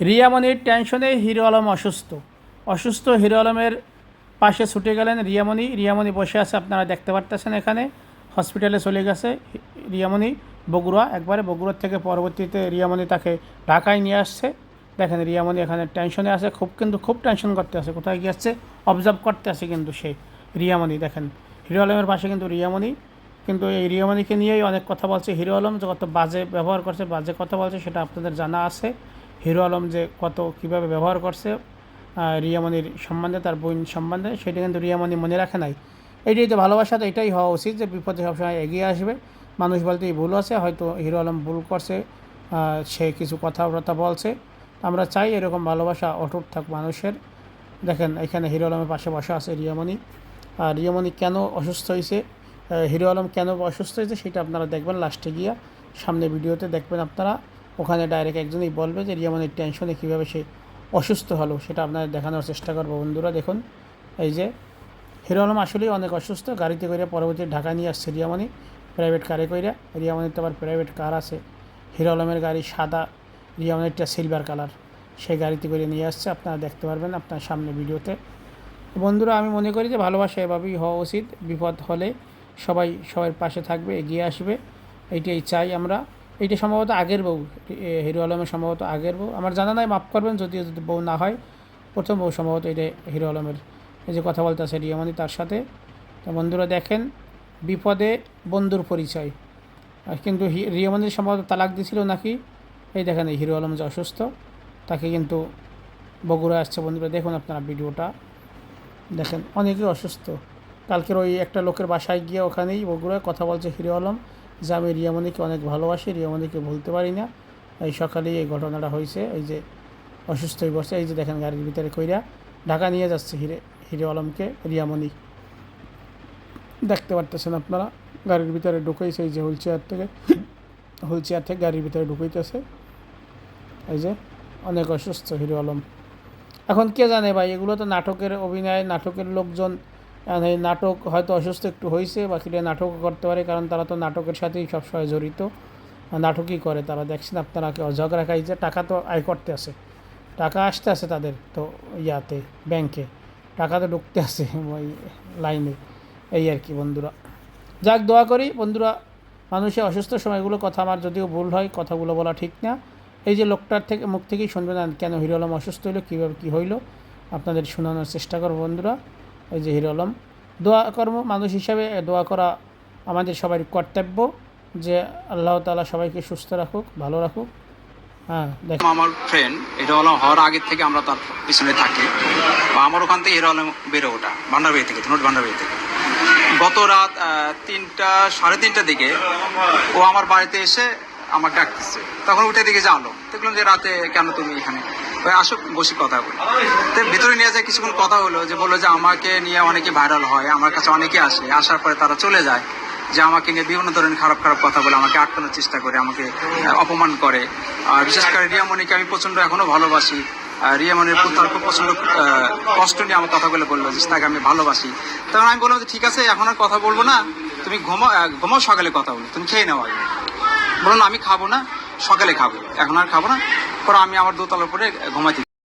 রিয়ামণির টেনশনে হিরো আলম অসুস্থ। অসুস্থ হিরো আলমের পাশে ছুটে গেলেন রিয়ামণি রিয়ামণি বসে আছে, আপনারা দেখতে পারতেছেন এখানে। হসপিটালে চলে গেছে রিয়ামণি বগুড়া, একবারে বগুড়ার থেকে পরবর্তীতে রিয়ামণি তাকে ঢাকায় নিয়ে আসছে। দেখেন রিয়ামণি এখানে টেনশনে আছে, খুব কিন্তু খুব টেনশন করতে আছে, কোথায় গিয়ে গিয়েছে অবজার্ভ করতে আছে কিন্তু সে রিয়ামণি দেখেন। হিরো আলমের পাশে কিন্তু রিয়ামণি কিন্তু এই রিয়ামণিকে নিয়েই অনেক কথা বলছে। হিরো আলম যে কত বাজে ব্যবহার করছে, বাজে কথা বলছে, সেটা আপনাদের জানা আছে। হিরো আলম যে কত কীভাবে ব্যবহার করছে রিয়ামণির সম্বন্ধে, তার বোন সম্বন্ধে, সেটা কিন্তু রিয়ামণি মনে রাখে নাই। এটাই তো ভালোবাসা, তো এটাই হওয়া উচিত যে বিপদে সবসময় এগিয়ে আসবে। মানুষ বলতেই ভুল আছে, হয়তো হিরো আলম ভুল করছে সে কিছু কথাবার্তা বলছে। আমরা চাই এরকম ভালোবাসা অটুট থাক মানুষের। দেখেন, এখানে হিরো আলমের পাশে বসা আছে রিয়ামণি আর রিয়ামণি কেন অসুস্থ হয়েছে হিরো আলম কেন অসুস্থ হয়েছে, সেটা আপনারা দেখবেন লাস্টে গিয়া। সামনে ভিডিওতে দেখবেন আপনারা। ওখানে ডাইরেক্ট একজনই বলবে যে রিয়ামনের টেনশনে কীভাবে সে অসুস্থ হলো? সেটা আপনারা দেখানোর চেষ্টা করব। বন্ধুরা, দেখুন, এই যে হিরো আলম আসলেই অনেক অসুস্থ, গাড়িতে করে পরবর্তী ঢাকা নিয়ে আসছে রিয়ামণি প্রাইভেট কারে কইরা। রিয়ামণির তো আবার প্রাইভেট কার আছে। হিরো আলমের গাড়ি সাদা রিয়ামণিরটা সিলভার কালার সেই গাড়িতে করে নিয়ে আসছে, আপনারা দেখতে পারবেন আপনার সামনে ভিডিওতে। বন্ধুরা, আমি মনে করি যে, ভালোবাসা এভাবেই হওয়া উচিত। বিপদ হলে সবাই সবার পাশে থাকবে, এগিয়ে আসবে। এইটাই চাই আমরা। এইটা সম্ভবত আগের বউ হিরো আলমের সম্ভবত আগের বউ। আমার জানা নাই, মাফ করবেন, যদিও যদি বউ না হয়, প্রথম বউ সম্ভবত এটা হিরো আলমের। এই যে কথা বলতে আছে রিয়ামণি তার সাথে। তো বন্ধুরা দেখেন, বিপদে বন্ধুর পরিচয়। কিন্তু রিয়ামণির সম্ভবত তালাক দিছিল নাকি? এই দেখেন, এই হিরো আলম যে অসুস্থ, তাকে কিন্তু বগুড়া আসছে। বন্ধুরা দেখুন আপনারা ভিডিওটা। দেখেন, অনেকেই অসুস্থ। কালকের ওই একটা লোকের বাসায় গিয়ে ওখানেই বগুড়ায় কথা বলছে হিরো আলম। যে আমি রিয়ামণিকে অনেক ভালোবাসি, রিয়ামণিকে ভুলতে পারি না। এই সকালেই এই ঘটনাটা হয়েছে, এই যে অসুস্থ হয়ে বসে এই যে দেখেন গাড়ির ভিতরে কইরা ঢাকা নিয়ে যাচ্ছে হিরে, হিরো আলমকে, রিয়ামণি। দেখতে পারতেছেন আপনারা, গাড়ির ভিতরে ঢুকেছে এই যে হুইল চেয়ার থেকে হুইল চেয়ার থেকে গাড়ির ভিতরে ঢুকাইতেছে। এই যে অনেক অসুস্থ হিরো আলম। এখন কে জানে ভাই, এগুলো তো নাটকের অভিনয়, নাটকের লোকজন এই নাটক হয়তো অসুস্থ একটু হয়েছে, বাকিটা নাটকও করতে পারে, কারণ তারা তো নাটকের সাথেই সবসময় জড়িত। নাটকই করে তারা। দেখছেন আপনারা কেউ ঝগড়া খাইছে, টাকা তো আয় করতে আছে। টাকা আসতে আছে তাদের তো ইয়াতে, ব্যাংকে। টাকা তো ঢুকতে আছে ওই লাইনে। এই আর কি বন্ধুরা। যাক, দোয়া করি বন্ধুরা মানুষের অসুস্থ সময়গুলো কথা আমার যদিও ভুল হয়, কথাগুলো বলা ঠিক না। এই যে লোকটার থেকে মুখ থেকেই শুনবেন, কেন হিরো আলম অসুস্থ হইল, কীভাবে কী হইল, আপনাদের শোনানোর চেষ্টা করব বন্ধুরা। এই যে হিরো আলম। দোয়া কর্ম মানুষ হিসাবে দোয়া করা আমাদের সবার কর্তব্য যে আল্লাহ তালা সবাইকে সুস্থ রাখুক, ভালো রাখুক। হ্যাঁ দেখ। আমার ফ্রেন্ড হিরো আলম হওয়ার আগের থেকে আমরা তার পিছনে থাকি। বা আমার ওখান থেকে হিরো আলম বেড়ে ওঠা ভান্ডারবাড়ি থেকে, নোট ভান্ডারবাড়ি থেকে। গত রাত তিনটা, সাড়ে তিনটার দিকে ও আমার বাড়িতে এসে আমার ডাকতেছে। তখন উঠে দিকে আলো। দেখলাম যে রাতে কেন তুমি এখানে? ওই আসো বসে কথা বলি। তো, ভেতরে নিয়ে যায় কিছুক্ষণ কথা হলো, যে বলল যে আমাকে নিয়ে অনেকে ভাইরাল হয়, আমার কাছে অনেকে আসে, আসার পরে তারা চলে যায়, যে আমাকে নিয়ে বিভিন্ন ধরনের খারাপ খারাপ কথা বলে, আমাকে আটকানোর চেষ্টা করে, আমাকে অপমান করে। আর বিশেষ করে রিয়ামণিকে আমি প্রচণ্ড এখনও ভালোবাসি। আর রিয়ামণির তার খুব প্রচণ্ড কষ্ট নিয়ে আমার কথাগুলো বলল, যে তাকে আমি ভালোবাসি। তখন আমি বললাম যে, ঠিক আছে, এখন আর কথা বলব না, তুমি ঘুমাও ঘুমাও সকালে কথা বলো, তুমি খেয়ে নাও আগে। বলুন আমি খাব না, সকালে খাব, এখন আর খাব না। পরে আমি আমার দোতলার উপরে ঘুমাতে